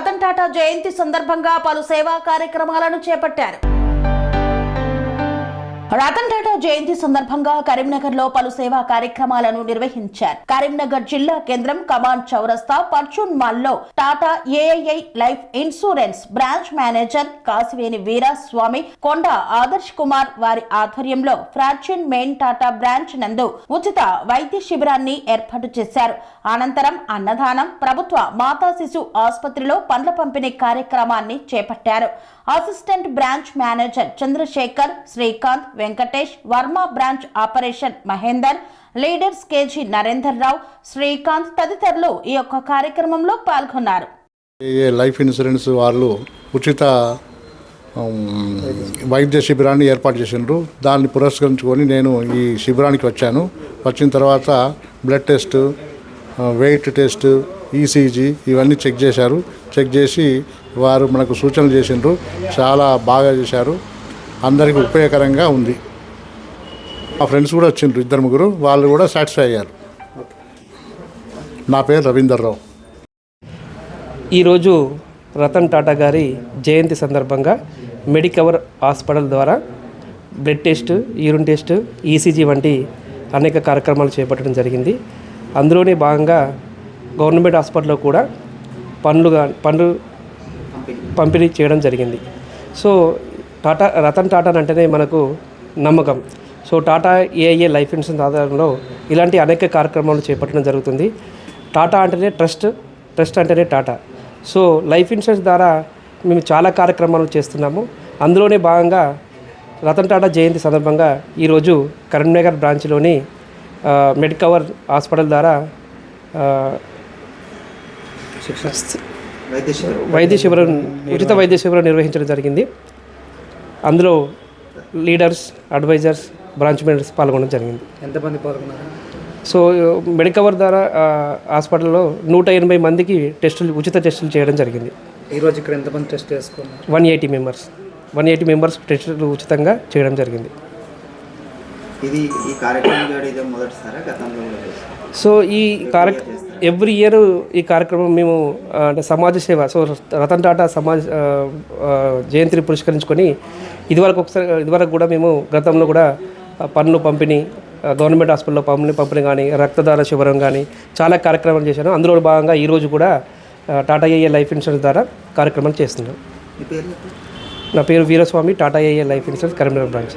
రతన్ టాటా జయంతి సందర్భంగా పలు సేవా కార్యక్రమాలను చేపట్టారు. రతన్ టాటా జయంతి సందర్భంగా కరీంనగర్లో పలు సేవా కార్యక్రమాలను నిర్వహించారు. కరీంనగర్ జిల్లా కేంద్రం కమాండ్ చౌరస్తా పర్చూన్ మాల్లో Tata AIA life insurance branch manager Kasiveni Veeraswamy Konda Adarsh Kumar వారి ఆధ్వర్యంలో ఫ్రాచ్యూన్ మెయిన్ టాటా బ్రాంచ్ నందు ఉచిత వైద్య శిబిరాన్ని ఏర్పాటు చేశారు. అనంతరం అన్నదానం ప్రభుత్వ మాతా శిశు ఆసుపత్రిలో పండ్ల పంపిణీ కార్యక్రమాన్ని చేపట్టారు. Assistant branch manager Chandrashekar Srikanth Venkatesh Varma branch operation Mahender leaders KG Narender Rao Srikanth తదితరులు ఈ యొక్క కార్యక్రమంలో పాల్గొన్నారు. లైఫ్ ఇన్సూరెన్స్ వాళ్ళు ఉచిత వైద్య శిబిరాన్ని ఏర్పాటు చేసిండ్రు. దాన్ని పురస్కరించుకొని నేను ఈ శిబిరానికి వచ్చాను. వచ్చిన తర్వాత blood test weight test ECG ఇవన్నీ చెక్ చేశారు. చెక్ చేసి వారు మనకు సూచనలు చేసిండ్రు. చాలా బాగా చేశారు. అందరికీ ఉపయోగకరంగా ఉంది. మా ఫ్రెండ్స్ కూడా వచ్చిండ్రు ఇద్దరు ముగ్గురు. వాళ్ళు కూడా సాటిస్ఫై అయ్యారు. నా పేరు రవీందర్ రావు. ఈరోజు రతన్ టాటా గారి జయంతి సందర్భంగా మెడికవర్ హాస్పిటల్ ద్వారా blood test urine test ECG వంటి అనేక కార్యక్రమాలు చేపట్టడం జరిగింది. అందులోనే భాగంగా గవర్నమెంట్ హాస్పిటల్లో కూడా పనులుగా పనులు పంపిణీ చేయడం జరిగింది. సో టాటా రతన్ టాటా అంటేనే మనకు నమ్మకం. So Tata AIA life insurance ఆధారంలో ఇలాంటి అనేక కార్యక్రమాలు చేపట్టడం జరుగుతుంది. టాటా అంటేనే ట్రస్ట్ ట్రస్ట్ అంటేనే టాటా. సో లైఫ్ ఇన్సూరెన్స్ ద్వారా మేము చాలా కార్యక్రమాలు చేస్తున్నాము. అందులోనే భాగంగా రతన్ టాటా జయంతి సందర్భంగా ఈరోజు కరీంనగర్ బ్రాంచ్లోని మెడికవర్ హాస్పిటల్ ద్వారా వైద్య శిబిరం ఉచిత వైద్య శిబిరం నిర్వహించడం జరిగింది. అందులో లీడర్స్ అడ్వైజర్స్ బ్రాంచ్ మేనేజర్స్ పాల్గొనడం జరిగింది. ఎంతమంది పాల్గొన్నారు? సో మెడికవర్ ద్వారా హాస్పిటల్లో నూట ఎనభై మందికి టెస్టులు ఉచిత టెస్టులు చేయడం జరిగింది. ఈరోజు ఇక్కడ ఎంతమంది టెస్ట్ చేసుకున్నారు? One eighty members. One eighty members టెస్టులు ఉచితంగా చేయడం జరిగింది. ఇది ఈ కార్యక్రమం మొదటిసారా? గతంలో? సో ఈ కార్య ఎవ్రీ ఇయర్ ఈ కార్యక్రమం మేము అంటే సమాజ సేవ సో రతన్ టాటా సమాజ్ జయంతిని పురస్కరించుకొని ఇదివరకు ఒకసారి ఇదివరకు కూడా మేము గతంలో కూడా పన్ను పంపిణీ గవర్నమెంట్ హాస్పిటల్లో పన్ను పంపిణీ కానీ రక్తదాన శిబిరం కానీ చాలా కార్యక్రమాలు చేశాను. అందులో భాగంగా ఈరోజు కూడా టాటా ఏఏ లైఫ్ ఇన్సూరెన్స్ ద్వారా కార్యక్రమాలు చేస్తున్నాం. నా పేరు Veeraswamy Tata AA life insurance Karimnagar branch.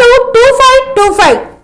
nine zero double zero four two two five two five